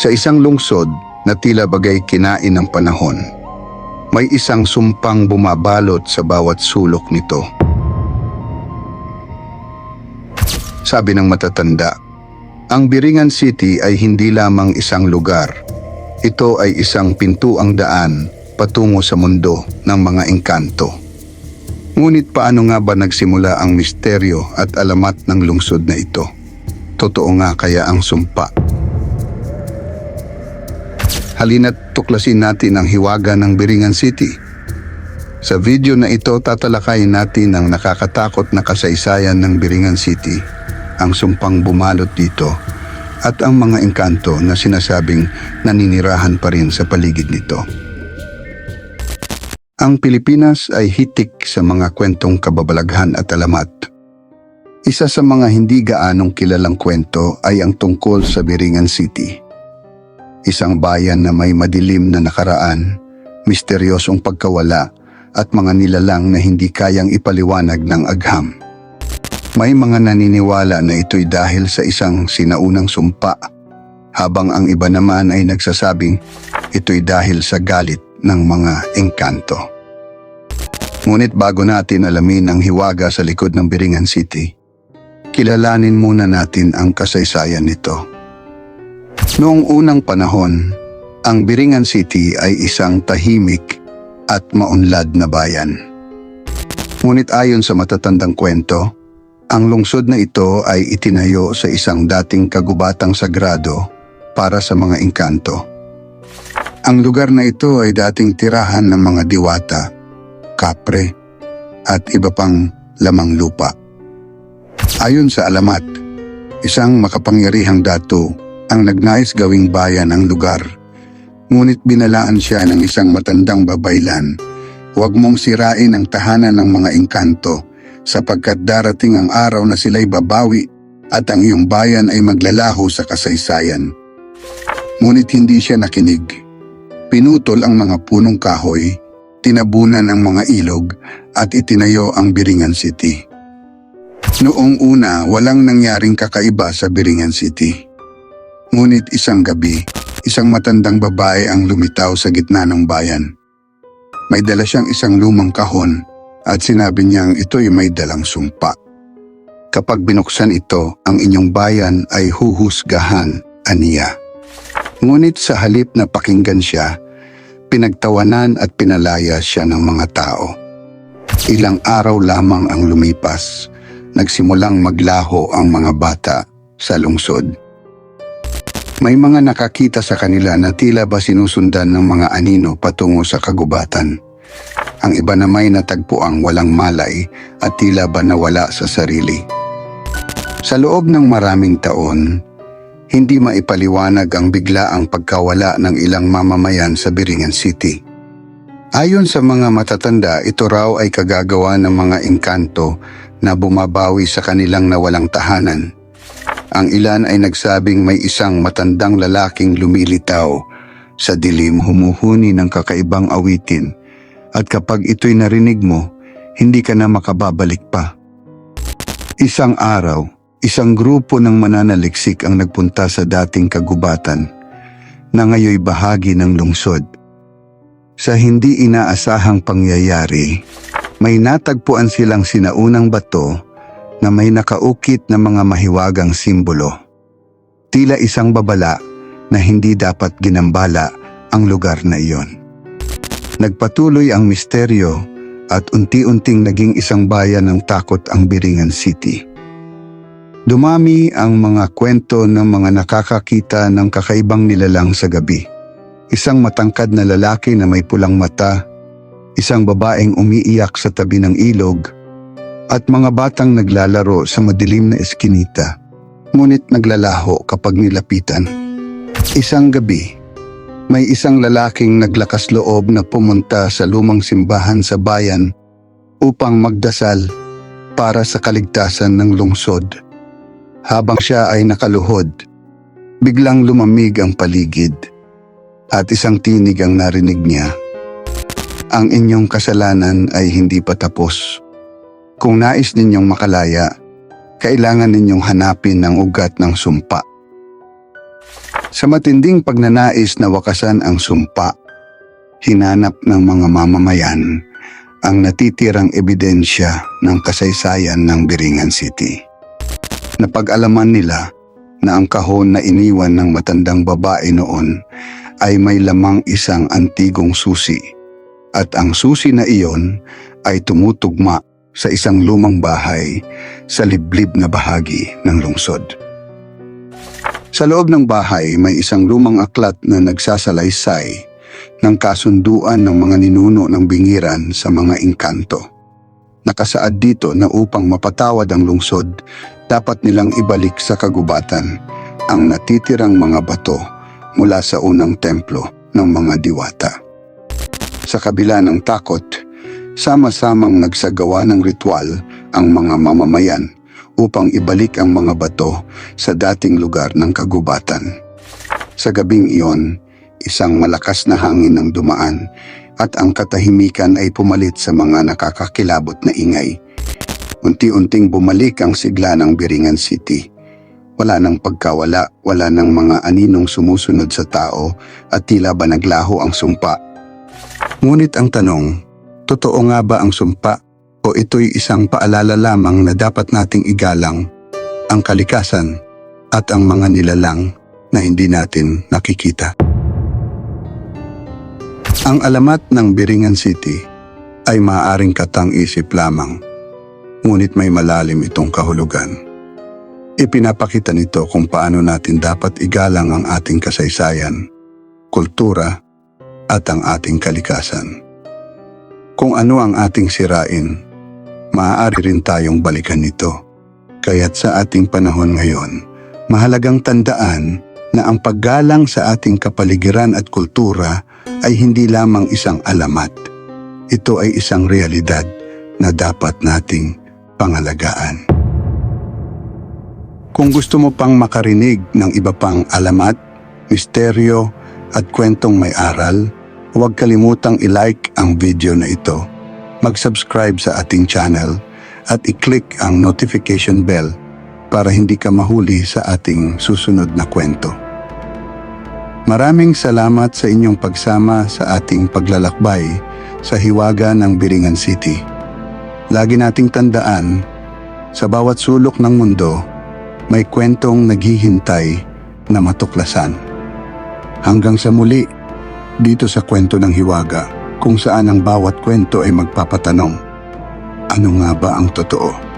Sa isang lungsod na tila bagay kinain ng panahon, may isang sumpang bumabalot sa bawat sulok nito. Sabi ng matatanda, ang Biringan City ay hindi lamang isang lugar. Ito ay isang pintuang daan patungo sa mundo ng mga engkanto. Ngunit paano nga ba nagsimula ang misteryo at alamat ng lungsod na ito? Totoo nga kaya ang sumpa? Halina't tuklasin natin ang hiwaga ng Biringan City. Sa video na ito tatalakayin natin ang nakakatakot na kasaysayan ng Biringan City, ang sumpang bumalot dito, at ang mga engkanto na sinasabing naninirahan pa rin sa paligid nito. Ang Pilipinas ay hitik sa mga kwentong kababalaghan at alamat. Isa sa mga hindi gaanong kilalang kwento ay ang tungkol sa Biringan City. Isang bayan na may madilim na nakaraan, misteryosong pagkawala at mga nilalang na hindi kayang ipaliwanag ng agham. May mga naniniwala na ito'y dahil sa isang sinaunang sumpa, habang ang iba naman ay nagsasabing ito'y dahil sa galit ng mga engkanto. Ngunit bago natin alamin ang hiwaga sa likod ng Biringan City, kilalanin muna natin ang kasaysayan nito. Noong unang panahon, ang Biringan City ay isang tahimik at maunlad na bayan. Ngunit ayon sa matatandang kwento, ang lungsod na ito ay itinayo sa isang dating kagubatang sagrado para sa mga engkanto. Ang lugar na ito ay dating tirahan ng mga diwata, kapre, at iba pang lamang lupa. Ayon sa alamat, isang makapangyarihang dato ang nagnais gawing bayan ang lugar. Ngunit binalaan siya ng isang matandang babaylan. Huwag mong sirain ang tahanan ng mga engkanto sapagkat darating ang araw na sila'y babawi at ang iyong bayan ay maglalaho sa kasaysayan. Ngunit hindi siya nakinig. Pinutol ang mga punong kahoy, tinabunan ang mga ilog at itinayo ang Biringan City. Noong una, walang nangyaring kakaiba sa Biringan City. Ngunit isang gabi, isang matandang babae ang lumitaw sa gitna ng bayan. May dala siyang isang lumang kahon at sinabi niyang ito'y may dalang sumpa. Kapag binuksan ito, ang inyong bayan ay huhusgahan, aniya. Ngunit sa halip na pakinggan siya, pinagtawanan at pinalaya siya ng mga tao. Ilang araw lamang ang lumipas, nagsimulang maglaho ang mga bata sa lungsod. May mga nakakita sa kanila na tila ba sinusundan ng mga anino patungo sa kagubatan. Ang iba na may natagpuang walang malay at tila ba nawala sa sarili. Sa loob ng maraming taon, hindi maipaliwanag ang biglaang pagkawala ng ilang mamamayan sa Biringan City. Ayon sa mga matatanda, ito raw ay kagagawa ng mga engkanto na bumabawi sa kanilang nawalang tahanan. Ang ilan ay nagsabing may isang matandang lalaking lumilitaw sa dilim humuhuni ng kakaibang awitin at kapag ito'y narinig mo, hindi ka na makababalik pa. Isang araw, isang grupo ng mananaliksik ang nagpunta sa dating kagubatan na ngayoy bahagi ng lungsod. Sa hindi inaasahang pangyayari, may natagpuan silang sinaunang bato na may nakaukit na mga mahiwagang simbolo. Tila isang babala na hindi dapat ginambala ang lugar na iyon. Nagpatuloy ang misteryo at unti-unting naging isang bayan ng takot ang Biringan City. Dumami ang mga kwento ng mga nakakakita ng kakaibang nilalang sa gabi. Isang matangkad na lalaki na may pulang mata, isang babaeng umiiyak sa tabi ng ilog, at mga batang naglalaro sa madilim na eskinita. Ngunit naglalaho kapag nilapitan. Isang gabi, may isang lalaking naglakas loob na pumunta sa lumang simbahan sa bayan upang magdasal para sa kaligtasan ng lungsod. Habang siya ay nakaluhod, biglang lumamig ang paligid at isang tinig ang narinig niya. Ang inyong kasalanan ay hindi pa tapos. Kung nais ninyong makalaya, kailangan ninyong hanapin ang ugat ng sumpa. Sa matinding pagnanais na wakasan ang sumpa, hinanap ng mga mamamayan ang natitirang ebidensya ng kasaysayan ng Biringan City. Napag-alaman nila na ang kahon na iniwan ng matandang babae noon ay may lamang isang antigong susi at ang susi na iyon ay tumutugma sa isang lumang bahay sa liblib na bahagi ng lungsod. Sa loob ng bahay may isang lumang aklat na nagsasalaysay ng kasunduan ng mga ninuno ng bingiran sa mga engkanto. Nakasaad dito na upang mapatawad ang lungsod, dapat nilang ibalik sa kagubatan ang natitirang mga bato mula sa unang templo ng mga diwata. Sa kabila ng takot, sama-samang nagsagawa ng ritual ang mga mamamayan upang ibalik ang mga bato sa dating lugar ng kagubatan. Sa gabing iyon, isang malakas na hangin ang dumaan at ang katahimikan ay pumalit sa mga nakakakilabot na ingay. Unti-unting bumalik ang sigla ng Biringan City. Wala nang pagkawala, wala nang mga aninong sumusunod sa tao at tila ba naglaho ang sumpa. Ngunit ang tanong, totoo nga ba ang sumpa o ito'y isang paalala lamang na dapat nating igalang ang kalikasan at ang mga nilalang na hindi natin nakikita. Ang alamat ng Biringan City ay maaaring katang-isip lamang, ngunit may malalim itong kahulugan. Ipinapakita nito kung paano natin dapat igalang ang ating kasaysayan, kultura, at ang ating kalikasan. Kung ano ang ating sirain, maaari rin tayong balikan nito. Kaya't sa ating panahon ngayon, mahalagang tandaan na ang paggalang sa ating kapaligiran at kultura ay hindi lamang isang alamat. Ito ay isang realidad na dapat nating pangalagaan. Kung gusto mo pang makarinig ng iba pang alamat, misteryo at kwentong may aral, huwag kalimutang i-like ang video na ito, mag-subscribe sa ating channel at i-click ang notification bell para hindi ka mahuli sa ating susunod na kwento. Maraming salamat sa inyong pagsama sa ating paglalakbay sa hiwaga ng Biringan City. Lagi nating tandaan, sa bawat sulok ng mundo, may kwentong naghihintay na matuklasan. Hanggang sa muli, dito sa kwento ng hiwaga, kung saan ang bawat kwento ay magpapatanong, ano nga ba ang totoo?